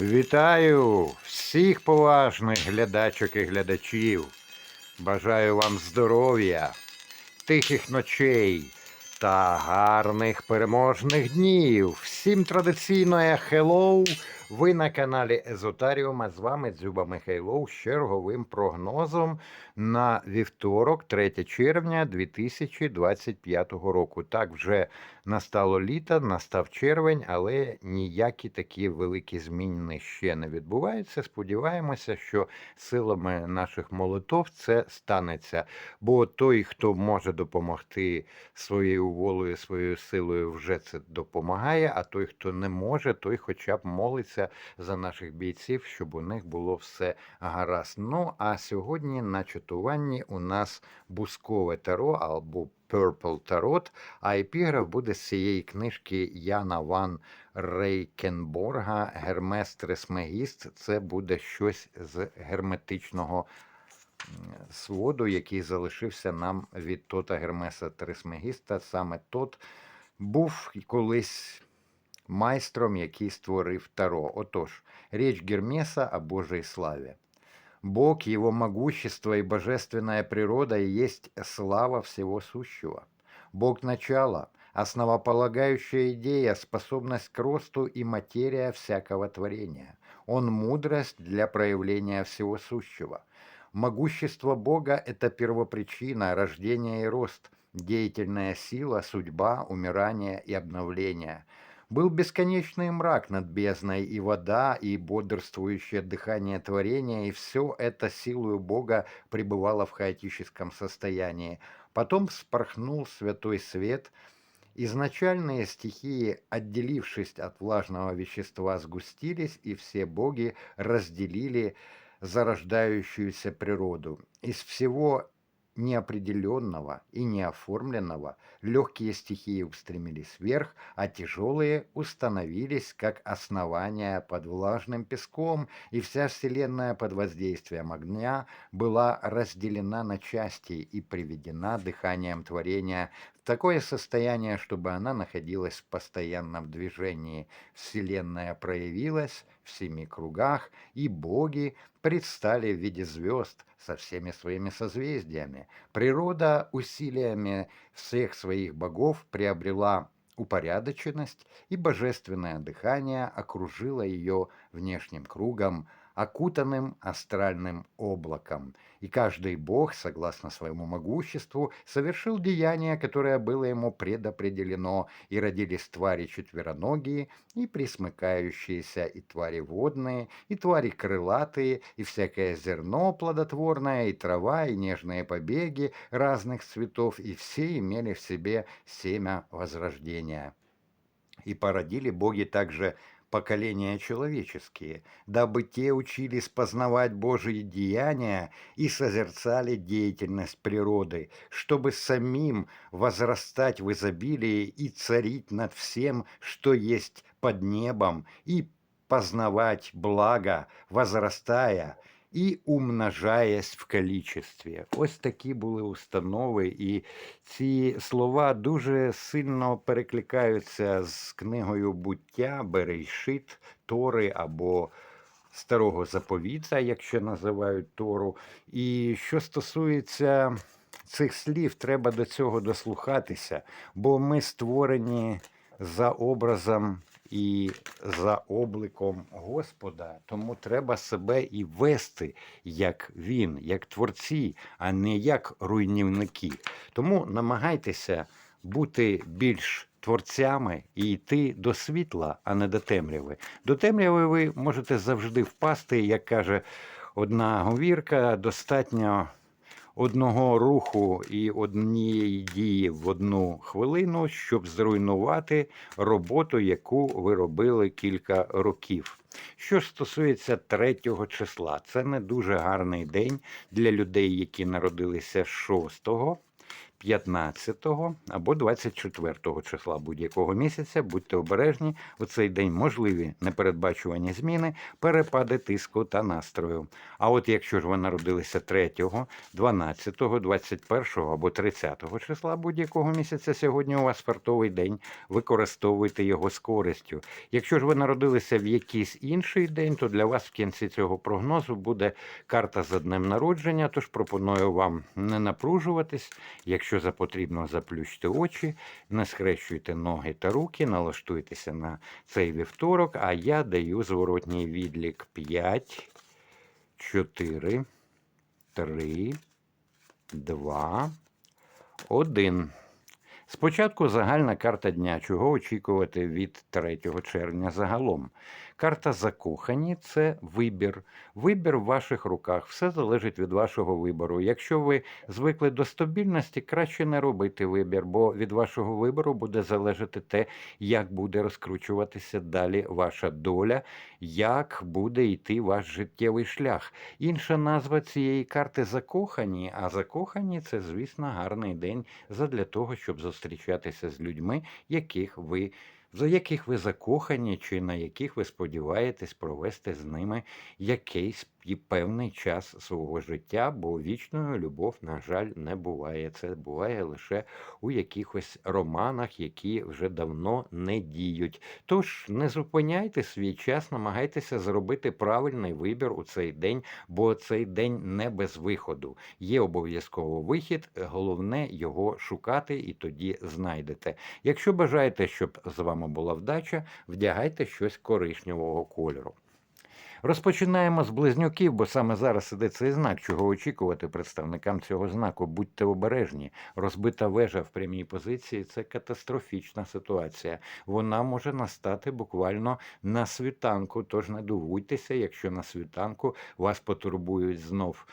Вітаю всіх поважних глядачок і глядачів. Бажаю вам здоров'я, тихих ночей та гарних переможних днів. Всім традиційно хеллоу. Ви на каналі Езотаріум, а з вами Дзюба Михайлов з черговим прогнозом на вівторок, 3 червня 2025 року. Так вже настало літо, настав червень, але ніякі такі великі зміни ще не відбуваються. Сподіваємося, що силами наших молитов це станеться. Бо той, хто може допомогти своєю волею, своєю силою, вже це допомагає. А той, хто не може, той хоча б молиться за наших бійців, щоб у них було все гаразд. Ну а сьогодні на чатуванні у нас бускове таро або Purple Tarot, а епіграф буде з цієї книжки Яна Ван Рейкенборга Гермес Тресмегіст. Це буде щось з герметичного своду, який залишився нам від Тота Гермеса Трисмегіста. Саме тот був колись майстром, який створив Таро. Отож, річ Гермеса о Божій славі. Бог, его могущество и божественная природа и есть слава всего сущего. Бог начала, основополагающая идея, способность к росту и материя всякого творения. Он мудрость для проявления всего сущего. Могущество Бога – это первопричина рождения и рост, деятельная сила, судьба, умирание и обновление. был бесконечный мрак над бездной, и вода, и бодрствующее дыхание творения, и все это силою Бога пребывало в хаотическом состоянии. Потом вспорхнул святой свет, изначальные стихии, отделившись от влажного вещества, сгустились, и все боги разделили зарождающуюся природу. Из всего неопределенного и неоформленного легкие стихии устремились вверх, а тяжелые установились как основания под влажным песком, и вся Вселенная под воздействием огня была разделена на части и приведена дыханием творения такое состояние, чтобы она находилась в постоянном движении. Вселенная проявилась в семи кругах, и боги предстали в виде звезд со всеми своими созвездиями. Природа усилиями всех своих богов приобрела упорядоченность, и божественное дыхание окружило ее внешним кругом, окутанным астральным облаком. И каждый бог, согласно своему могуществу, совершил деяние, которое было ему предопределено, и родились твари четвероногие, и присмыкающиеся, и твари водные, и твари крылатые, и всякое зерно плодотворное, и трава, и нежные побеги разных цветов, и все имели в себе семя возрождения. И породили боги также поколения человеческие, дабы те учились познавать Божьи деяния и созерцали деятельность природы, чтобы самим возрастать в изобилии и царить над всем, что есть под небом, и познавать благо, возрастая і умножаясь в количестві. Ось такі були установи, і ці слова дуже сильно перекликаються з книгою буття, Берейшит, Тори або Старого заповіта, якщо називають Тору. І що стосується цих слів, треба до цього дослухатися, бо ми створені за образом і за обликом Господа, тому треба себе і вести як він, як творці, а не як руйнівники. Тому намагайтеся бути більш творцями і йти до світла, а не до темряви. До темряви ви можете завжди впасти, як каже одна говірка, достатньо одного руху і однієї дії в одну хвилину, щоб зруйнувати роботу, яку ви робили кілька років. Що стосується третього числа, це не дуже гарний день для людей, які народилися 6 15 або 24 числа будь-якого місяця. Будьте обережні. У цей день можливі непередбачувані зміни, перепади тиску та настрою. А от якщо ж ви народилися 3, 12, 21 або 30 числа будь-якого місяця, сьогодні у вас фартовий день, використовуйте його з користю. Якщо ж ви народилися в якийсь інший день, то для вас в кінці цього прогнозу буде карта за днем народження. Тож пропоную вам не напружуватись. Якщо за потрібно, заплющте очі, не схрещуйте ноги та руки, налаштуйтеся на цей вівторок, а я даю зворотній відлік 5, 4, 3, 2, 1. Спочатку загальна карта дня, чого очікувати від 3 червня загалом. Карта закохані це вибір. Вибір в ваших руках. Все залежить від вашого вибору. Якщо ви звикли до стабільності, краще не робити вибір, бо від вашого вибору буде залежати те, як буде розкручуватися далі ваша доля, як буде йти ваш життєвий шлях. Інша назва цієї карти закохані, а закохані це, звісно, гарний день задля того, щоб зустрічатися з людьми, яких ви. За яких ви закохані, чи на яких ви сподіваєтесь провести з ними якийсь певний час свого життя, бо вічною любов, на жаль, не буває. Це буває лише у якихось романах, які вже давно не діють. Тож не зупиняйте свій час, намагайтеся зробити правильний вибір у цей день, бо цей день не без виходу. Є обов'язково вихід, головне його шукати і тоді знайдете. Якщо бажаєте, щоб з вами була вдача, вдягайте щось коричневого кольору. Розпочинаємо з близнюків, бо саме зараз іде цей знак, чого очікувати представникам цього знаку. Будьте обережні. Розбита вежа в прямій позиції це катастрофічна ситуація. Вона може настати буквально на світанку. Тож не дивуйтеся, якщо на світанку вас потурбують знов.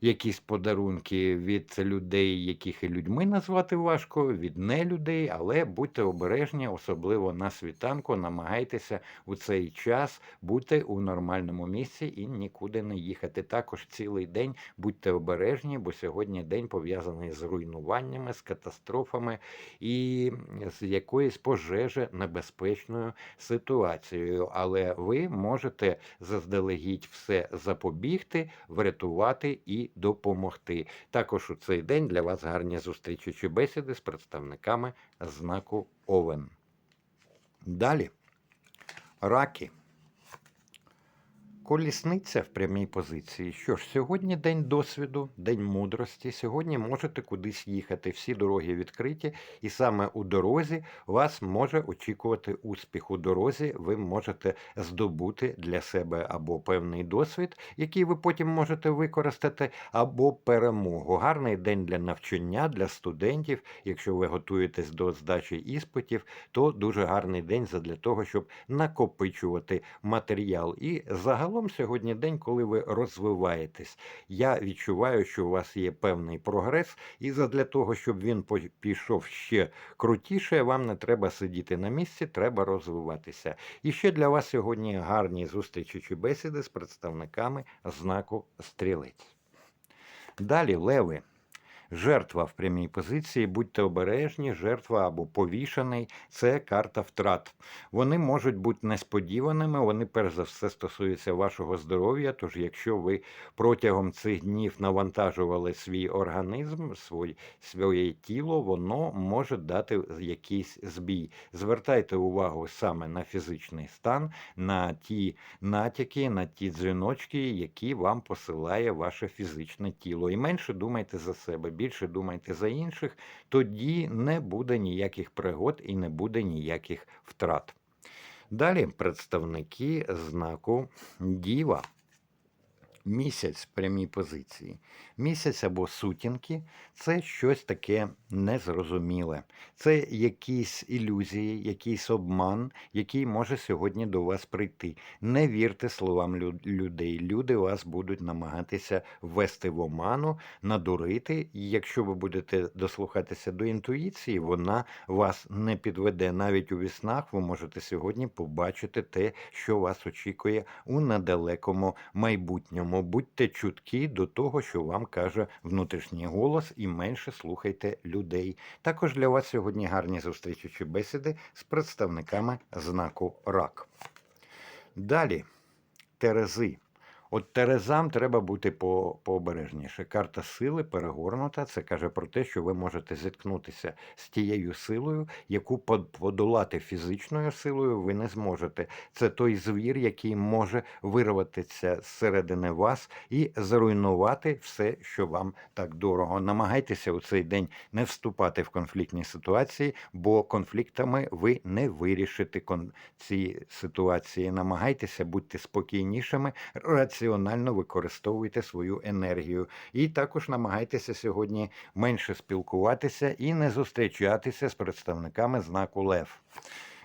Якісь подарунки від людей, яких і людьми назвати важко, від нелюдей, але будьте обережні, особливо на світанку, намагайтеся у цей час бути у нормальному місці і нікуди не їхати. Також цілий день будьте обережні, бо сьогодні день пов'язаний з руйнуваннями, з катастрофами і з якоюсь пожеже небезпечною ситуацією. Але ви можете заздалегідь все запобігти, врятувати і допомогти. Також у цей день для вас гарні зустрічі чи бесіди з представниками знаку Овен. Далі раки. Колісниця в прямій позиції. Що ж, сьогодні день досвіду, день мудрості. Сьогодні можете кудись їхати. Всі дороги відкриті, і саме у дорозі вас може очікувати успіх. У дорозі ви можете здобути для себе або певний досвід, який ви потім можете використати, або перемогу. Гарний день для навчання, для студентів. Якщо ви готуєтесь до здачі іспитів, то дуже гарний день для того, щоб накопичувати матеріал. І загалом сьогодні день, коли ви розвиваєтесь. Я відчуваю, що у вас є певний прогрес, і задля того, щоб він пішов ще крутіше, вам не треба сидіти на місці, треба розвиватися. І ще для вас сьогодні гарні зустрічі чи бесіди з представниками знаку стрілець. Далі леви. Жертва в прямій позиції, будьте обережні, жертва або повішений це карта втрат. Вони можуть бути несподіваними, вони перш за все стосуються вашого здоров'я. Тож, якщо ви протягом цих днів навантажували свій організм, свій, своє тіло, воно може дати якийсь збій. Звертайте увагу саме на фізичний стан, на ті натяки, на ті дзвіночки, які вам посилає ваше фізичне тіло. І менше думайте за себе, більше думайте за інших, тоді не буде ніяких пригод і не буде ніяких втрат. Далі представники знаку Діва. Місяць в прямій позиції. Місяць або сутінки це щось таке незрозуміле. Це якісь ілюзії, якийсь обман, який може сьогодні до вас прийти. Не вірте словам людей. Люди вас будуть намагатися ввести в оману, надурити. І якщо ви будете дослухатися до інтуїції, вона вас не підведе. Навіть у віснах ви можете сьогодні побачити те, що вас очікує у недалекому майбутньому. Будьте чуткі до того, що вам каже внутрішній голос, і менше слухайте людей. Також для вас сьогодні гарні зустрічі чи бесіди з представниками знаку РАК. Далі Терези. От Терезам треба бути по, пообережніше. Карта сили перегорнута. Це каже про те, що ви можете зіткнутися з тією силою, яку подолати фізичною силою ви не зможете. Це той звір, який може вирватися зсередини вас і зруйнувати все, що вам так дорого. Намагайтеся у цей день не вступати в конфліктні ситуації, бо конфліктами ви не вирішите ці ситуації. Намагайтеся бути спокійнішими, раціонально використовуйте свою енергію. І також намагайтеся сьогодні менше спілкуватися і не зустрічатися з представниками знаку Лев.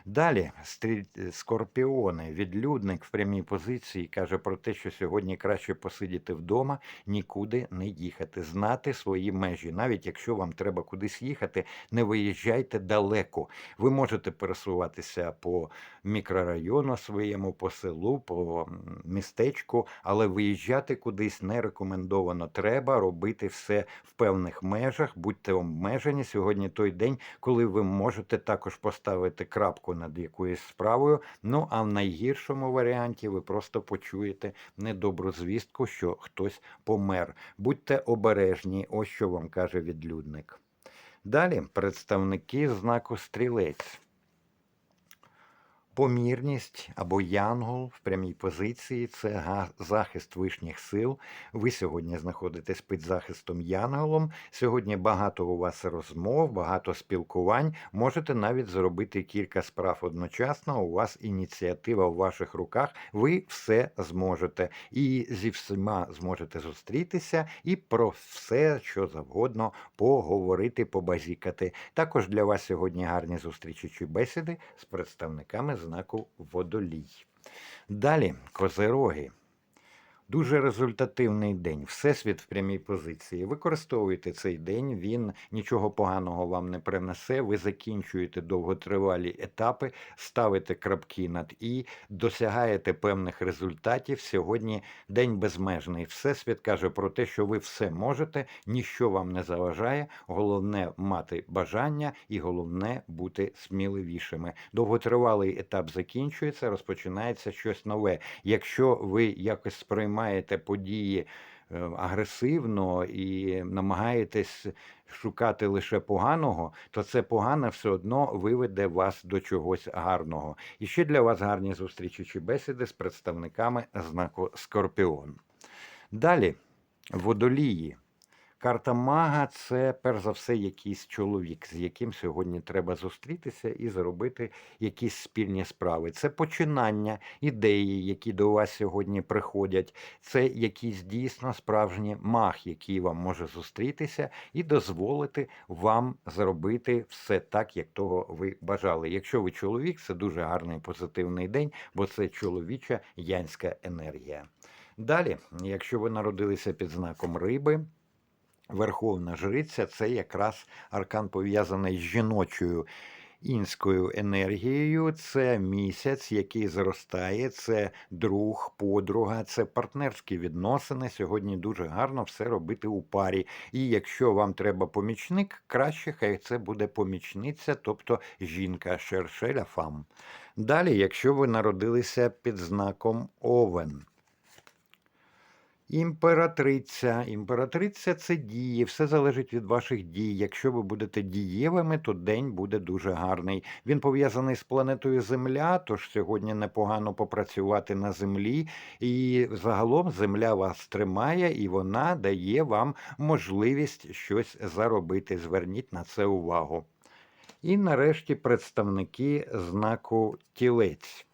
Далі стріль... скорпіони, відлюдник в прямій позиції каже про те, що сьогодні краще посидіти вдома, нікуди не їхати, знати свої межі. Навіть якщо вам треба кудись їхати, не виїжджайте далеко. Ви можете пересуватися по мікрорайону своєму, по селу, по містечку, але виїжджати кудись не рекомендовано. Треба робити все в певних межах, будьте обмежені. Сьогодні той день, коли ви можете також поставити крапку над якоюсь справою. Ну а в найгіршому варіанті ви просто почуєте недобру звістку, що хтось помер. Будьте обережні, ось що вам каже відлюдник. Далі представники знаку стрілець. Помірність або янгол в прямій позиції це захист вишніх сил. Ви сьогодні знаходитесь під захистом янголом. Сьогодні багато у вас розмов, багато спілкувань. Можете навіть зробити кілька справ одночасно. У вас ініціатива в ваших руках. Ви все зможете. І зі всіма зможете зустрітися і про все, що завгодно, поговорити, побазікати. Також для вас сьогодні гарні зустрічі чи бесіди з представниками знаку Водолій. Далі козероги. Дуже результативний день. Всесвіт в прямій позиції. Використовуйте цей день, він нічого поганого вам не принесе. Ви закінчуєте довготривалі етапи, ставите крапки над і, досягаєте певних результатів. Сьогодні день безмежний. Всесвіт каже про те, що ви все можете, ніщо вам не заважає. Головне мати бажання і головне бути сміливішими. Довготривалий етап закінчується, розпочинається щось нове. Якщо ви якось сприймаєте події е, агресивно і намагаєтесь шукати лише поганого, то це погане все одно виведе вас до чогось гарного. І ще для вас гарні зустрічі чи бесіди з представниками знаку Скорпіон. Далі водолії. Карта мага це перш за все якийсь чоловік, з яким сьогодні треба зустрітися і зробити якісь спільні справи. Це починання, ідеї, які до вас сьогодні приходять. Це якийсь дійсно справжній маг, який вам може зустрітися і дозволити вам зробити все так, як того ви бажали. Якщо ви чоловік, це дуже гарний позитивний день, бо це чоловіча янська енергія. Далі, якщо ви народилися під знаком риби. Верховна жриця це якраз аркан пов'язаний з жіночою інською енергією. Це місяць, який зростає, це друг, подруга, це партнерські відносини. Сьогодні дуже гарно все робити у парі. І якщо вам треба помічник, краще хай це буде помічниця, тобто жінка шершеля фам. Далі, якщо ви народилися під знаком Овен. Імператриця. Імператриця це дії, все залежить від ваших дій. Якщо ви будете дієвими, то день буде дуже гарний. Він пов'язаний з планетою Земля, тож сьогодні непогано попрацювати на землі. І загалом земля вас тримає і вона дає вам можливість щось заробити. Зверніть на це увагу. І нарешті представники знаку тілець.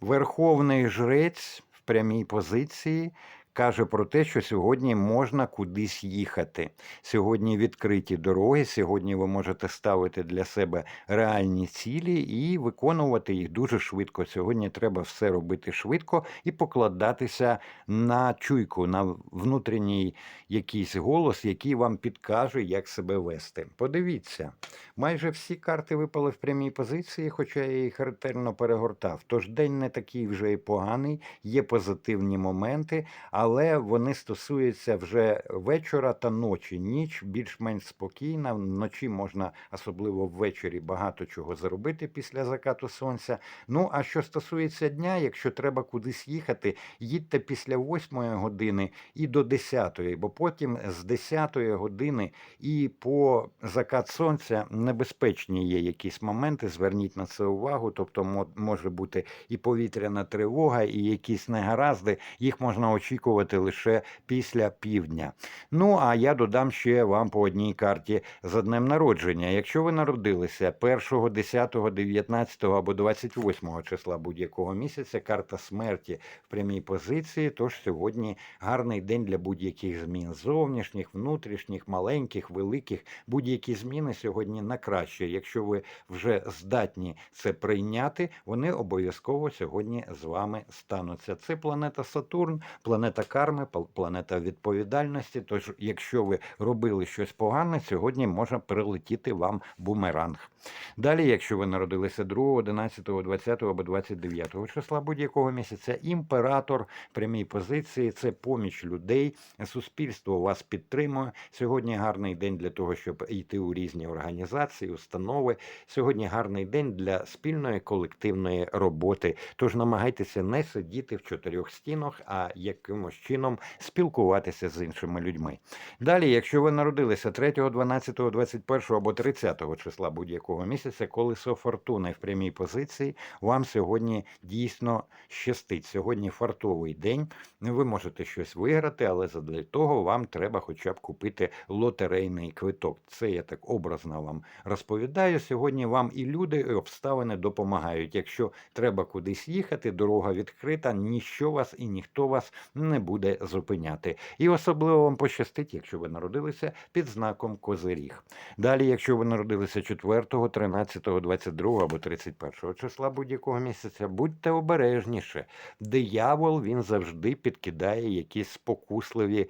Верховний жрець прямій позиції каже про те, що сьогодні можна кудись їхати. Сьогодні відкриті дороги. Сьогодні ви можете ставити для себе реальні цілі і виконувати їх дуже швидко. Сьогодні треба все робити швидко і покладатися на чуйку, на внутрішній якийсь голос, який вам підкаже, як себе вести. Подивіться, майже всі карти випали в прямій позиції, хоча я їх ретельно перегортав. Тож день не такий вже і поганий, є позитивні моменти, але вони стосуються вже вечора та ночі. Ніч більш-менш спокійна. Вночі можна, особливо ввечері, багато чого зробити після закату сонця. Ну а що стосується дня, якщо треба кудись їхати, їдьте після 8 години і до 10, бо потім з 10 години і по закат сонця небезпечні є якісь моменти. Зверніть на це увагу. Тобто може бути і повітряна тривога, і якісь негаразди. Їх можна очікувати лише після півдня. Ну а я додам ще вам по одній карті за днем народження. Якщо ви народилися 1, 10, 19 або 28 числа будь-якого місяця, карта смерті в прямій позиції. Тож сьогодні гарний день для будь-яких змін зовнішніх, внутрішніх, маленьких, великих. Будь-які зміни сьогодні на краще. Якщо ви вже здатні це прийняти, вони обов'язково сьогодні з вами стануться. Це планета Сатурн, планета карми, пал- планета відповідальності. Тож, якщо ви робили щось погане, сьогодні може прилетіти вам бумеранг. Далі, якщо ви народилися 2, 11, 20 або 29 числа будь-якого місяця, імператор прямій позиції це поміч людей. Суспільство вас підтримує. Сьогодні гарний день для того, щоб йти у різні організації, установи. Сьогодні гарний день для спільної колективної роботи. Тож намагайтеся не сидіти в чотирьох стінах, а якимось чином спілкуватися з іншими людьми. Далі, якщо ви народилися 3, 12, 21 або 30 числа будь-якого місяця, колесо фортуни в прямій позиції, вам сьогодні дійсно щастить. Сьогодні фартовий день. Ви можете щось виграти, але задля того вам треба хоча б купити лотерейний квиток. Це я так образно вам розповідаю. Сьогодні вам і люди, і обставини допомагають. Якщо треба кудись їхати, дорога відкрита, ніщо вас і ніхто вас не буде зупиняти. І особливо вам пощастить, якщо ви народилися під знаком Козиріг. Далі, якщо ви народилися 4, 13, 22 або 31 числа будь-якого місяця, будьте обережніше. Диявол він завжди підкидає якісь спокусливі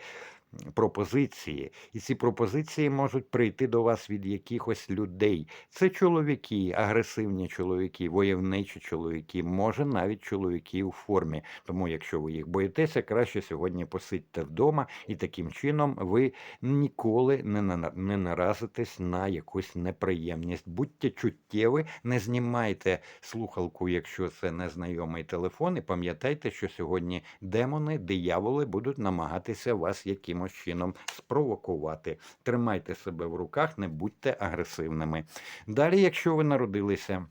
пропозиції, і ці пропозиції можуть прийти до вас від якихось людей. Це чоловіки, агресивні чоловіки, войовничі чоловіки, може навіть чоловіки у формі. Тому, якщо ви їх боїтеся, краще сьогодні посидьте вдома, і таким чином ви ніколи не, на- не наразитесь на якусь неприємність. Будьте чуттєві, не знімайте слухалку, якщо це незнайомий телефон, і пам'ятайте, що сьогодні демони, дияволи будуть намагатися вас якимось чином спровокувати. Тримайте себе в руках, не будьте агресивними. Далі, якщо ви народилися.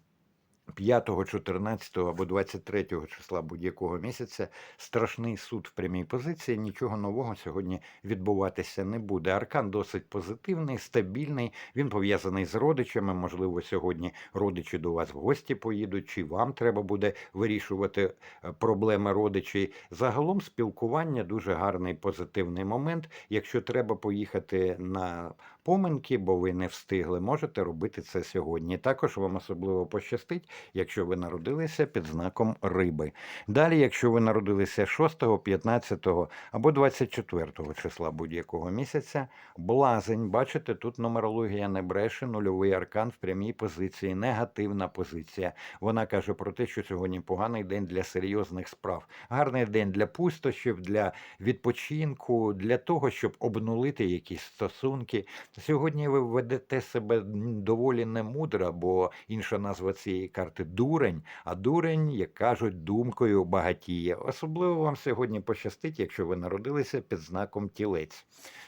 5, 14 або 23 числа будь-якого місяця страшний суд в прямій позиції. Нічого нового сьогодні відбуватися не буде. Аркан досить позитивний, стабільний. Він пов'язаний з родичами. Можливо, сьогодні родичі до вас в гості поїдуть, чи вам треба буде вирішувати е, проблеми родичів. Загалом спілкування дуже гарний позитивний момент. Якщо треба поїхати на поминки, бо ви не встигли, можете робити це сьогодні. Також вам особливо пощастить, якщо ви народилися під знаком риби. Далі, якщо ви народилися 6, 15 або 24 числа будь-якого місяця, блазень, бачите, тут нумерологія не бреше, нульовий аркан в прямій позиції, негативна позиція. Вона каже про те, що сьогодні поганий день для серйозних справ, гарний день для пустощів, для відпочинку, для того, щоб обнулити якісь стосунки. Сьогодні ви ведете себе доволі немудро, бо інша назва цієї карти дурень, а дурень, як кажуть, думкою багатіє. Особливо вам сьогодні пощастить, якщо ви народилися під знаком тілець.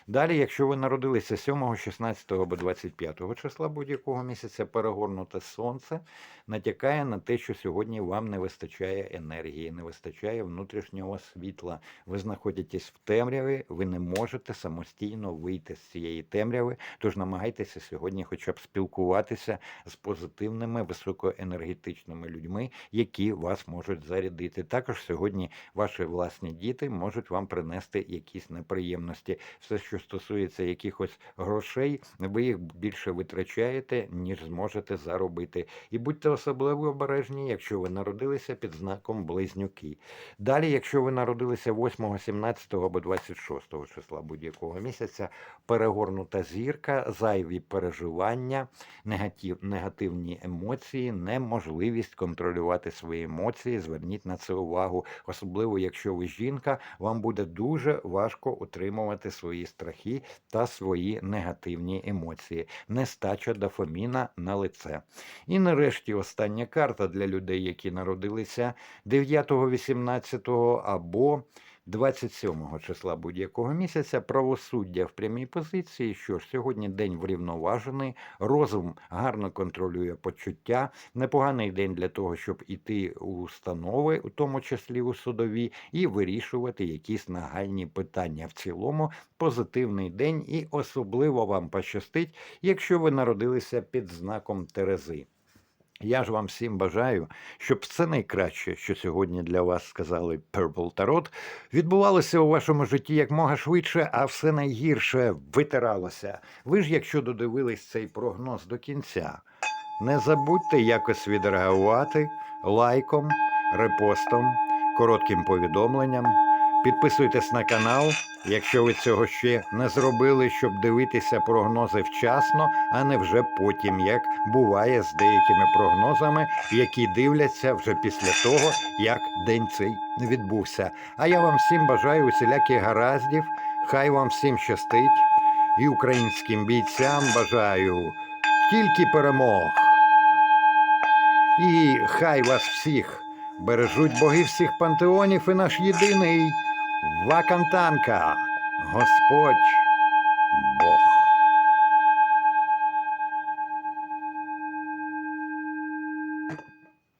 Далі, якщо ви народилися 7, 16 або 25 числа будь-якого місяця, перегорнуте сонце натякає на те, що сьогодні вам не вистачає енергії, не вистачає внутрішнього світла. Ви знаходитесь в темряві, ви не можете самостійно вийти з цієї темряви. Тож намагайтеся сьогодні, хоча б спілкуватися з позитивними, високоенергетичними людьми, які вас можуть зарядити. Також сьогодні ваші власні діти можуть вам принести якісь неприємності. Все, що стосується якихось грошей, ви їх більше витрачаєте, ніж зможете заробити. І будьте особливо обережні, якщо ви народилися під знаком близнюки. Далі, якщо ви народилися 8, 17 або 26 числа будь-якого місяця, перегорнута зірка, зайві переживання, негатив, негативні емоції, неможливість контролювати свої емоції. Зверніть на це увагу. Особливо, якщо ви жінка, вам буде дуже важко утримувати свої страхи та свої негативні емоції. Нестача дофаміна на лице. І нарешті остання карта для людей, які народилися 9, 18 або 27 числа будь-якого місяця правосуддя в прямій позиції. Що ж, сьогодні день врівноважений, розум гарно контролює почуття. Непоганий день для того, щоб іти у установи, у тому числі у судові, і вирішувати якісь нагальні питання. В цілому позитивний день, і особливо вам пощастить, якщо ви народилися під знаком Терези. Я ж вам всім бажаю, щоб все найкраще, що сьогодні для вас сказали Purple Tarot, відбувалося у вашому житті якмога швидше, а все найгірше витиралося. Ви ж, якщо додивились цей прогноз до кінця, не забудьте якось відреагувати лайком, репостом, коротким повідомленням. Підписуйтесь на канал, якщо ви цього ще не зробили, щоб дивитися прогнози вчасно, а не вже потім, як буває з деякими прогнозами, які дивляться вже після того, як день цей відбувся. А я вам всім бажаю усіляких гараздів, хай вам всім щастить, і українським бійцям бажаю тільки перемог. І хай вас всіх бережуть боги всіх пантеонів і наш єдиний Вакантанка, Господь